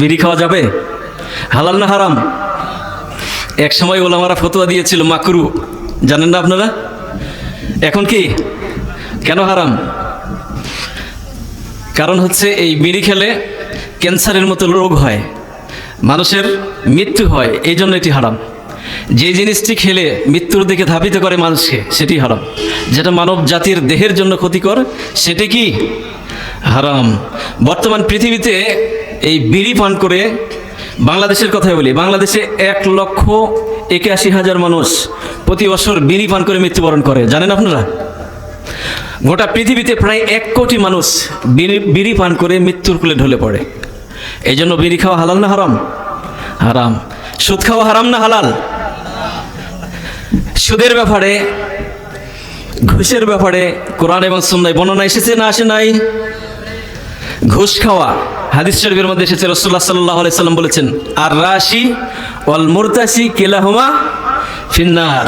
বিড়ি খাওয়া যাবে? হালাল না হারাম? এক সময় ওলামারা ফতোয়া দিয়েছিল মাকরু। জানেন না আপনারা? এখন কি? কেন হারাম? কারণ হচ্ছে এই বিড়ি খেলে ক্যান্সারের মতো রোগ হয়, মানুষের মৃত্যু হয় এই জন্য এটি হারাম। যে জিনিসটি খেলে মৃত্যুর দিকে ধাবিত করে মানুষকে, সেটি হারাম। যেটা মানব জাতির দেহের জন্য ক্ষতিকর, সেটি কি? হারাম। বর্তমান পৃথিবীতে এই বিড়ি পান করে বাংলাদেশের কথাই বলি, বাংলাদেশে এক লক্ষ একাশি হাজার মানুষ প্রতি বছর বিড়ি পান করে মৃত্যুবরণ করে। জানেন আপনারা? গোটা পৃথিবীতে প্রায় এক কোটি মানুষ বিড়ি পান করে মৃত্যুর কুলে ঢলে পড়ে। এই জন্য বিড়ি খাওয়া হালাল না হারাম? হারাম। সুদ খাওয়া হারাম না হালাল? সুদের ব্যাপারে, ঘুষের ব্যাপারে কোরআন এবং সুন্নায় বর্ণনা এসেছে না আসে নাই? ঘুষ খাওয়া। হাদিস শরীফের মধ্যে এসেছে রসুল্লাহ সাল্লাহ সাল্লাম বলেছেন, আর রাশি ওয়াল মুরতাসি কেলাহুমা ফিন্নার।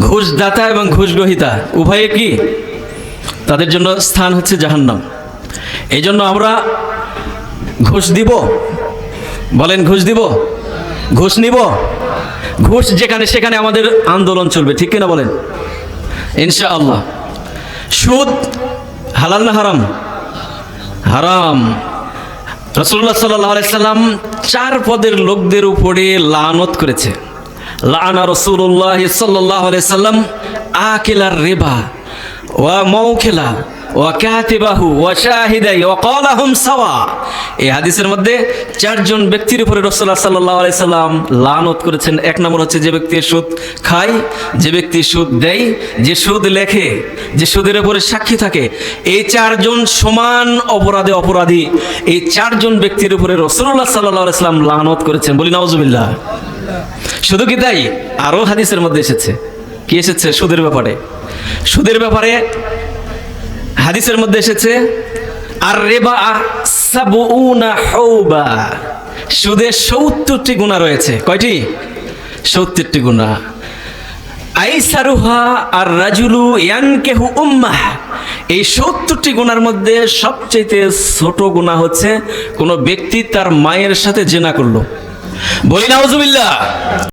ঘুষ দাতা এবং ঘুষ গ্রহিতা উভয়ে কি? তাদের জন্য স্থান হচ্ছে জাহান্নাম। এই জন্য আমরা ঘুষ দিব। বলেন, ঘুষ দিব? ঘুষ নিব? ঘুষ যেখানে সেখানে আমাদের আন্দোলন চলবে, ঠিক কিনা বলেন? ইনশাআল্লাহ। সুদ হালাল না হারাম? হারাম। রসুল্লাহ সাল্লাহ সাল্লাম চার পদের লোকদের উপরে লানত করেছে। লানা রসুল্লাহ সাল্লাহ আ আকেলার রেবা ওয়া মৌখেলা ওয়া কাতিবাহু ওয়া শাহিদাই ওয়া ক্বালাহুম সাওয়া। এই হাদিসের মধ্যে চারজন ব্যক্তির উপরে রাসূলুল্লাহ সাল্লাল্লাহু আলাইহি সাল্লাম লানত করেছেন। এক নম্বর হচ্ছে যে ব্যক্তি সুদ খায়, যে ব্যক্তি সুদ দেয়, যে সুদ লেখে, যে সুদের উপরে সাক্ষী থাকে, এই চারজন সমান অপরাধে অপরাধী। এই চারজন ব্যক্তির উপরে রাসূলুল্লাহ সাল্লাল্লাহু আলাইহি সাল্লাম লানত করেছেন বলি নাউজুবিল্লাহ। শুধু কি তাই? আরও হাদিসের মধ্যে এসেছে। কি এসেছে সুদের ব্যাপারে? সুদের ব্যাপারে হাদিসের মধ্যে এসেছে আর রেবা সাবুনা হৌবা। সুদে সত্তরটি গুণা রয়েছে। কয়টি? সত্তরটি গুণা। আইসারুহা আর রাজুলু ইয়ানকেহু উম্মাহ। এই সত্তরটি গুণার মধ্যে সবচেয়ে ছোট গুণা হচ্ছে, কোনো ব্যক্তি তার মায়ের সাথে জেনা করল। বলি, নাউজুবিল্লাহ।